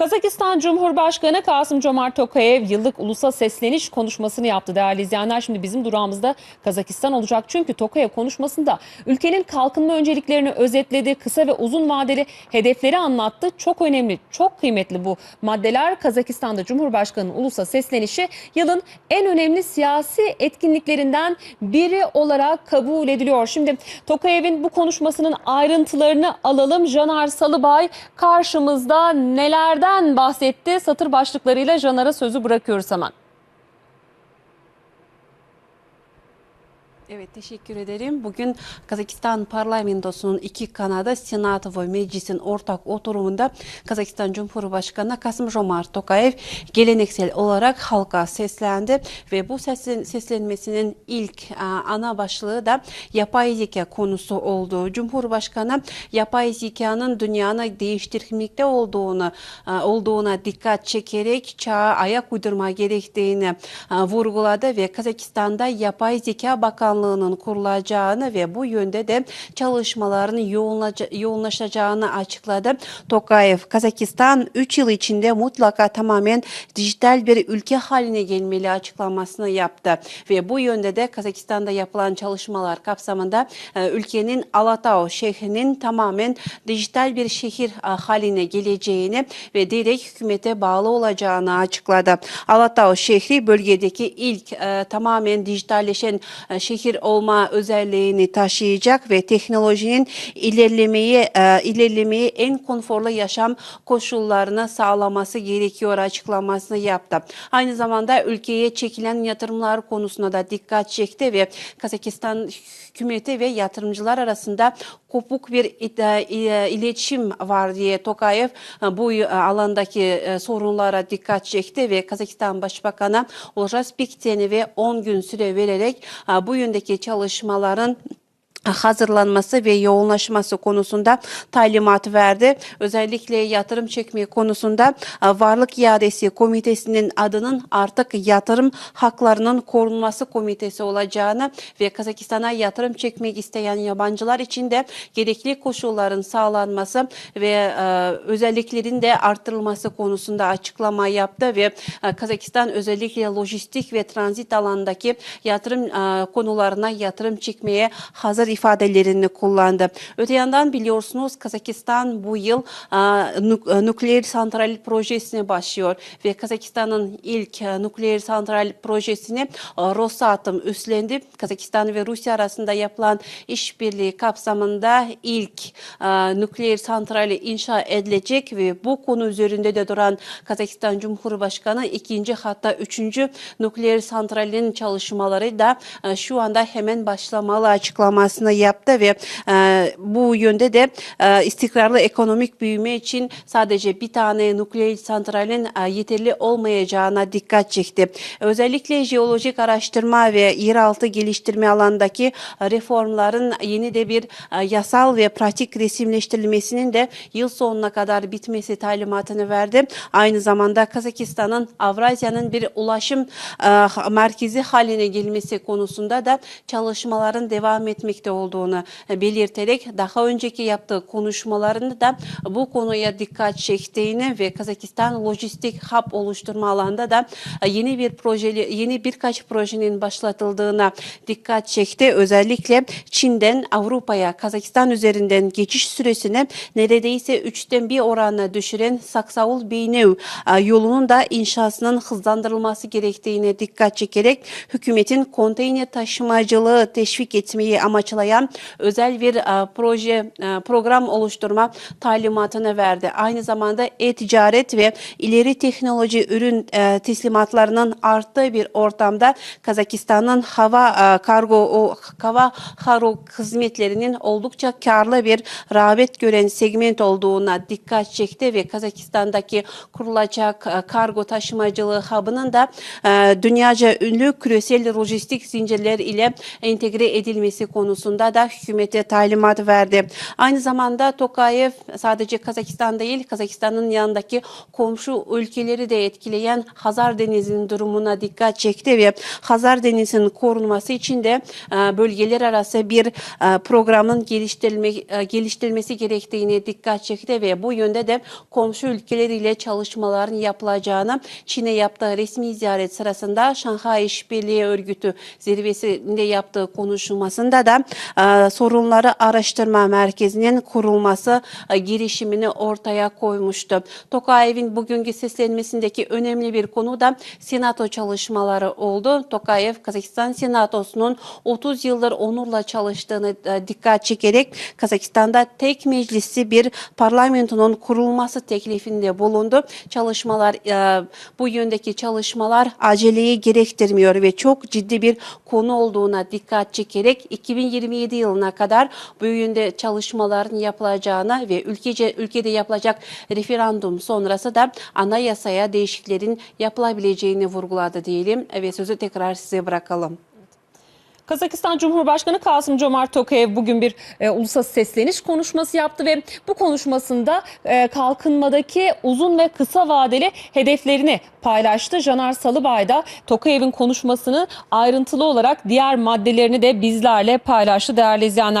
Kazakistan Cumhurbaşkanı Kasım Comart Tokayev yıllık ulusa sesleniş konuşmasını yaptı değerli izleyenler. Şimdi bizim durağımızda Kazakistan olacak. Çünkü Tokayev konuşmasında ülkenin kalkınma önceliklerini özetledi. Kısa ve uzun vadeli hedefleri anlattı. Çok önemli, çok kıymetli bu maddeler. Kazakistan'da Cumhurbaşkanı'nın ulusa seslenişi yılın en önemli siyasi etkinliklerinden biri olarak kabul ediliyor. Şimdi Tokayev'in bu konuşmasının ayrıntılarını alalım. Caner Salıbay karşımızda nelerden bahsetti? Satır başlıklarıyla Janar'a sözü bırakıyoruz hemen. Evet teşekkür ederim. Bugün Kazakistan parlamentosunun iki kanadı Senat ve Meclis'in ortak oturumunda Kazakistan Cumhurbaşkanı Kasım Jomart Tokayev geleneksel olarak halka seslendi ve bu seslen, seslenmesinin ilk a, ana başlığı da yapay zeka konusu oldu. Cumhurbaşkanı yapay zekanın dünyanı değiştirmekte olduğunu a, olduğuna dikkat çekerek çağa ayak uydurma gerektiğini a, vurguladı ve Kazakistan'da yapay zeka bakanlığı Bakanlığı'nın kurulacağını ve bu yönde de çalışmaların yoğunlaşacağını açıkladı. Tokayev, Kazakistan 3 yıl içinde mutlaka tamamen dijital bir ülke haline gelmeli açıklamasını yaptı. Ve bu yönde de Kazakistan'da yapılan çalışmalar kapsamında e, ülkenin Alatau şehrinin tamamen dijital bir şehir e, haline geleceğini ve direkt hükümete bağlı olacağını açıkladı. Alatau şehri bölgedeki ilk e, tamamen dijitalleşen şehir olma özelliğini taşıyacak ve teknolojinin ilerlemeyi e, ilerlemeyi en konforlu yaşam koşullarını sağlaması gerekiyor açıklamasını yaptı. Aynı zamanda ülkeye çekilen yatırımlar konusuna da dikkat çekti ve Kazakistan hükümeti ve yatırımcılar arasında kopuk bir iletişim var diye Tokayev bu alandaki sorunlara dikkat çekti ve Kazakistan Başbakanı Oljas Bikten'e 10 gün süre vererek bu yönündeki чалышмаларын hazırlanması ve yoğunlaşması konusunda talimat verdi. Özellikle yatırım çekme konusunda Varlık İadesi Komitesi'nin adının artık yatırım haklarının korunması komitesi olacağını ve Kazakistan'a yatırım çekmek isteyen yabancılar için de gerekli koşulların sağlanması ve özelliklerin de artırılması konusunda açıklama yaptı ve Kazakistan özellikle lojistik ve transit alandaki yatırım konularına yatırım çekmeye hazır ifadelerini kullandı. Öte yandan biliyorsunuz Kazakistan bu yıl nükleer santral projesine başlıyor ve Kazakistan'ın ilk nükleer santral projesini Rosatom üstlendi. Kazakistan ve Rusya arasında yapılan işbirliği kapsamında ilk nükleer santrali inşa edilecek ve bu konu üzerinde de duran Kazakistan Cumhurbaşkanı ikinci hatta üçüncü nükleer santralin çalışmaları da şu anda hemen başlamalı açıklaması açıklamasını yaptı ve e, bu yönde de e, istikrarlı ekonomik büyüme için sadece bir tane nükleer santralin e, yeterli olmayacağına dikkat çekti. Özellikle jeolojik araştırma ve yeraltı geliştirme alandaki reformların yeni de bir e, yasal ve pratik resimleştirilmesinin de yıl sonuna kadar bitmesi talimatını verdi. Aynı zamanda Kazakistan'ın Avrasya'nın bir ulaşım e, merkezi haline gelmesi konusunda da çalışmaların devam etmekte olduğunu belirterek daha önceki yaptığı konuşmalarında da bu konuya dikkat çektiğini ve Kazakistan lojistik hub oluşturma alanda da yeni bir projeli yeni birkaç projenin başlatıldığına dikkat çekti. Özellikle Çin'den Avrupa'ya Kazakistan üzerinden geçiş süresini neredeyse üçten bir oranla düşüren Saksaul Beynev yolunun da inşasının hızlandırılması gerektiğine dikkat çekerek hükümetin konteyner taşımacılığı teşvik etmeyi amaçlayan özel bir e, proje e, program oluşturma talimatını verdi. Aynı zamanda e-ticaret ve ileri teknoloji ürün e, teslimatlarının arttığı bir ortamda Kazakistan'ın hava kargo hava karo hizmetlerinin oldukça karlı bir rağbet gören segment olduğuna dikkat çekti ve Kazakistan'daki kurulacak kargo taşımacılığı hub'ının da e, dünyaca ünlü küresel lojistik zincirler ile entegre edilmesi konusunda konusunda da hükümete talimat verdi. Aynı zamanda Tokayev sadece Kazakistan değil, Kazakistan'ın yanındaki komşu ülkeleri de etkileyen Hazar Denizi'nin durumuna dikkat çekti ve Hazar Denizi'nin korunması için de e, bölgeler arası bir e, programın geliştirilme, e, geliştirilmesi gerektiğine dikkat çekti ve bu yönde de komşu ülkeleriyle çalışmaların yapılacağını Çin'e yaptığı resmi ziyaret sırasında Şanghay İşbirliği Örgütü zirvesinde yaptığı konuşmasında da e, sorunları araştırma merkezinin kurulması e, girişimini ortaya koymuştu. Tokayev'in bugünkü seslenmesindeki önemli bir konu da senato çalışmaları oldu. Tokayev Kazakistan senatosunun 30 yıldır onurla çalıştığını e, dikkat çekerek Kazakistan'da tek meclisli bir parlamentonun kurulması teklifinde bulundu. Çalışmalar e, bu yöndeki çalışmalar aceleyi gerektirmiyor ve çok ciddi bir konu olduğuna dikkat çekerek 2027 yılına kadar bu yönde çalışmaların yapılacağına ve ülkece ülkede yapılacak referandum sonrası da anayasaya değişiklerin yapılabileceğini vurguladı diyelim ve sözü tekrar size bırakalım. Kazakistan Cumhurbaşkanı Kasım Comart Tokayev bugün bir e, ulusal sesleniş konuşması yaptı ve bu konuşmasında e, kalkınmadaki uzun ve kısa vadeli hedeflerini paylaştı. Caner Salıbay da Tokayev'in konuşmasını ayrıntılı olarak diğer maddelerini de bizlerle paylaştı değerli izleyenler.